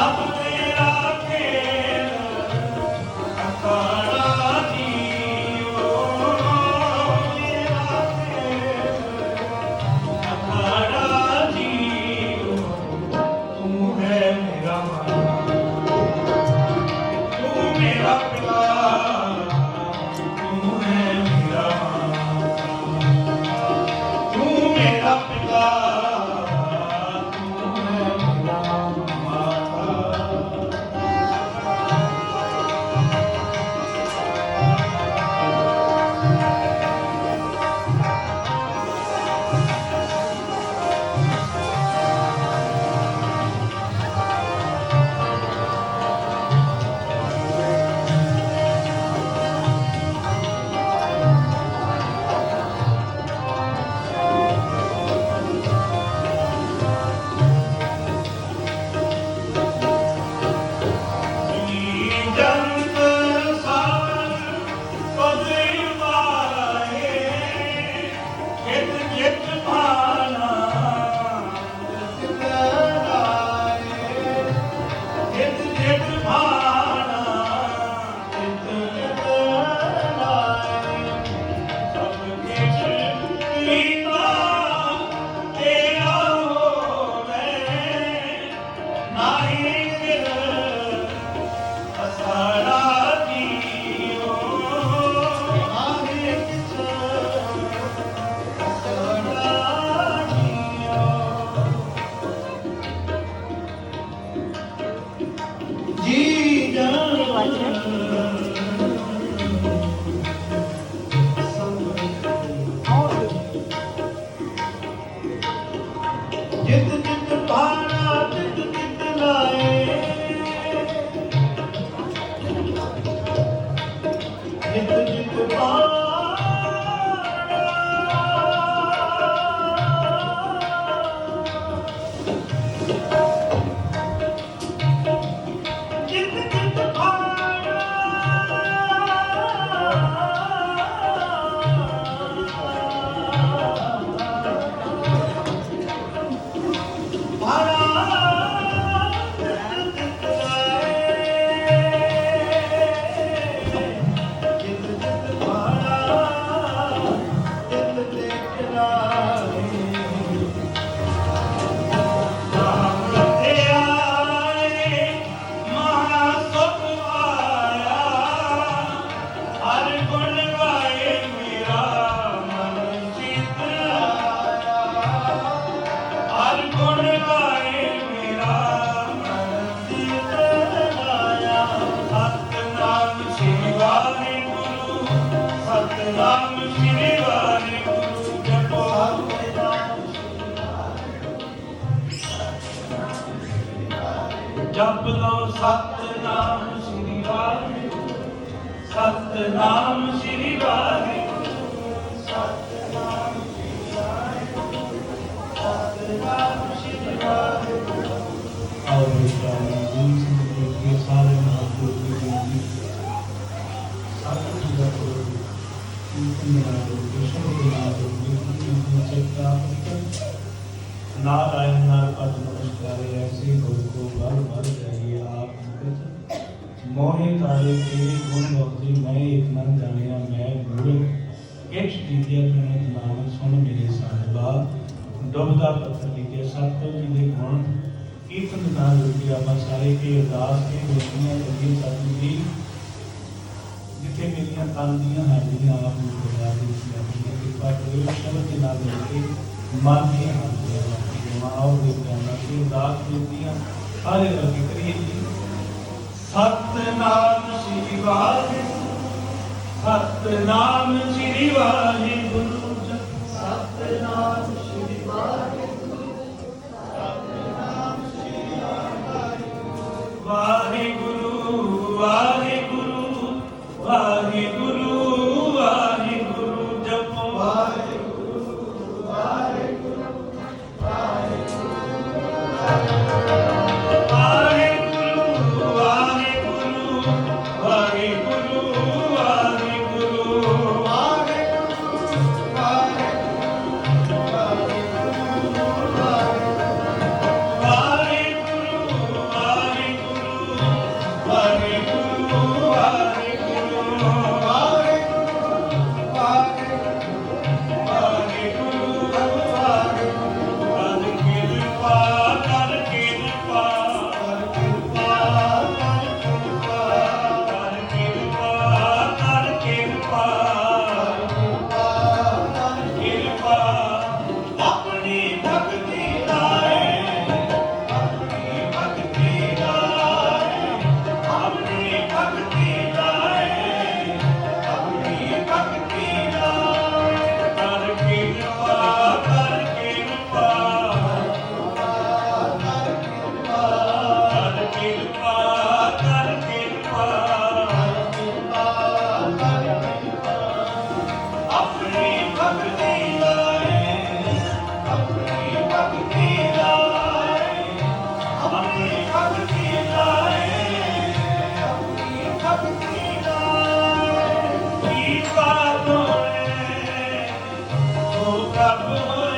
아, ਜਪੋ ਜਪ ਲਓ ਸਤਨਾਮ ਸ੍ਰੀ ਵਾਹਿਗੁਰੂ। ਸਤਨਾਮ ਸ੍ਰੀ ਵਾਹਿਗੁਰੂ ਸਤਨਾਮ ਨਾਰਾਇਣ ਨਾਲ ਪਦ ਨਮਸਕਾਰੇ ਐਸੀ ਗੁਰੂ ਕੋ ਬਾਰ ਬਾਰ ਜਾਈਏ ਆਪ ਮੁਕਤ ਮੋਹਿ ਕਾਲੇ ਕੀ ਗੁਣ ਭਗਤੀ ਮੈਂ ਇਕ ਮਨ ਜਾਣਿਆ ਮੈਂ ਗੁਰੂ ਇੱਕ ਦੀਦਿਆ ਪ੍ਰਣਤ ਨਾਮ ਸੁਣ ਮੇਰੇ ਸਾਹਿਬਾ ਡੁੱਬਦਾ ਪੱਥਰ ਲਿਖਿਆ ਸਤਿਗੁਰ ਜੀ ਦੇ ਗੁਣ ਕੀਰਤਨ ਨਾਲ ਰੁਕੀ ਆਪਾਂ ਸਾਰੇ ਕੀ ਅਰਦਾਸ ਕੀ ਬੇਨਤੀਆਂ ਕਰੀਏ ਸਤਿਗੁਰ ਜੀ ਜਿੱਥੇ ਮੇਰੀਆਂ ਤਨ ਦੀਆਂ ਹਾਜ਼ਰੀਆਂ ਕਿਰਪਾ ਸ਼ਬਦ ਦੇ ਨਾਲ ਮਿਲ ਕੇ ਮਨ ਦੀਆਂ ਹਾਜ਼ਰੀਆਂ ਮਾਉ ਦੇ ਪਿਆਰਾ ਕੀ ਅਰਦਾਸ ਬੇਟੀਆਂ ਸਾਰੇ ਵਰਗੇ ਕਰੀਏ ਜੀ। ਸਤਨਾਮ ਸ੍ਰੀ ਵਾਹਿਗੁਰੂ। ਸਤਨਾਮ ਸ੍ਰੀ ਵਾਹਿਗੁਰੂ। Lord.